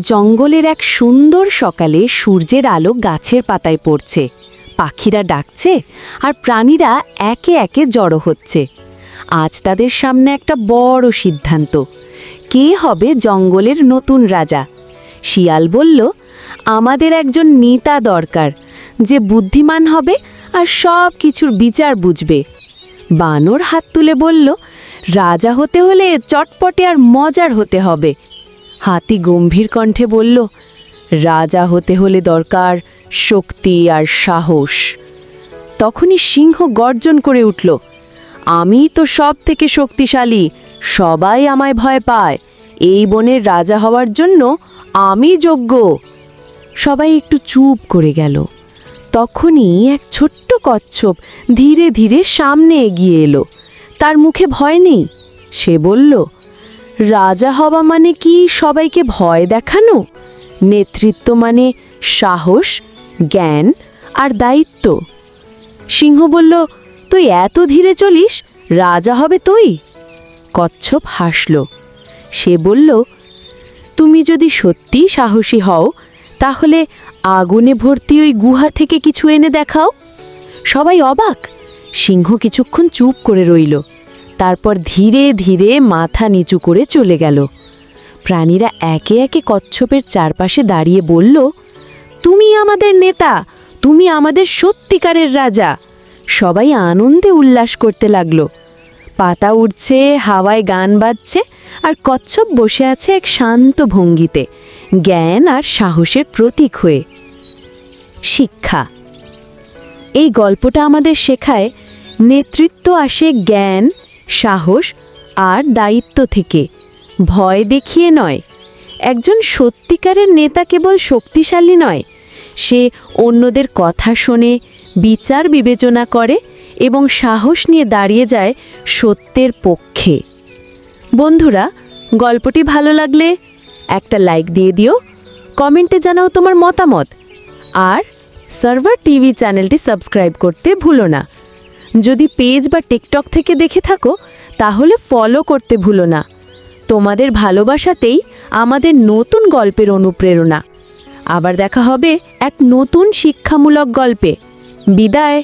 জঙ্গলের এক সুন্দর সকালে সূর্যের আলো গাছের পাতায় পড়ছে। পাখিরা ডাকছে আর প্রাণীরা একে একে জড়ো হচ্ছে। আজ তাদের সামনে একটা বড় সিদ্ধান্ত। কে হবে জঙ্গলের নতুন রাজা? শিয়াল বলল, আমাদের একজন নেতা দরকার, যে বুদ্ধিমান হবে আর সব কিছুর বিচার বুঝবে। বানর হাত তুলে বলল, রাজা হতে হলে চটপটে আর মজার হতে হবে। হাতি গম্ভীর কণ্ঠে বলল, রাজা হতে হলে দরকার শক্তি আর সাহস। তখনই সিংহ গর্জন করে উঠল, আমি তো সব থেকে শক্তিশালী, সবাই আমায় ভয় পায়। এই বনের রাজা হওয়ার জন্য আমি যোগ্য। সবাই একটু চুপ করে গেল। তখনই এক ছোট্ট কচ্ছপ ধীরে ধীরে সামনে এগিয়ে এলো। তার মুখে ভয় নেই। সে বলল রাজা হওয়া মানে কি সবাইকে ভয় দেখানো? নেতৃত্ব মানে সাহস, জ্ঞান আর দায়িত্ব। সিংহ বলল, তুই এত ধীরে চলিস, রাজা হবে তুই? কচ্ছপ হাসল। সে বলল, তুমি যদি সত্যি সাহসী হও, তাহলে আগুনে ভর্তি ওই গুহা থেকে কিছু এনে দেখাও। সবাই অবাক। সিংহ কিছুক্ষণ চুপ করে রইল। তারপর ধীরে ধীরে মাথা নিচু করে চলে গেল। প্রাণীরা একে একে কচ্ছপের চারপাশে দাঁড়িয়ে বলল, তুমি আমাদের নেতা, তুমি আমাদের সত্যিকারের রাজা। সবাই আনন্দে উল্লাস করতে লাগল। পাতা উড়ছে, হাওয়ায় গান বাজছে আর কচ্ছপ বসে আছে এক শান্ত ভঙ্গিতে, জ্ঞান আর সাহসের প্রতীক হয়ে। শিক্ষা। এই গল্পটা আমাদের শেখায় নেতৃত্ব আসে জ্ঞান সাহস আর দায়িত্ব থেকে। ভয় দেখিয়ে নয়, একজন সত্যিকারের নেতা কেবল শক্তিশালী নয়। সে অন্যদের কথা শোনে, বিচার বিবেচনা করে এবং সাহস নিয়ে দাঁড়িয়ে যায় সত্যের পক্ষে। বন্ধুরা, গল্পটি ভালো লাগলে একটা লাইক দিয়ে দিও, কমেন্টে জানাও তোমার মতামত। আর সার্ভার টিভি চ্যানেলটি সাবস্ক্রাইব করতে ভুলো না। যদি পেজ বা টিকটক থেকে দেখে থাকো, তাহলে ফলো করতে ভুলো না। তোমাদের ভালোবাসাতেই আমাদের নতুন গল্পের অনুপ্রেরণা। আবার দেখা হবে এক নতুন শিক্ষামূলক গল্পে। বিদায়।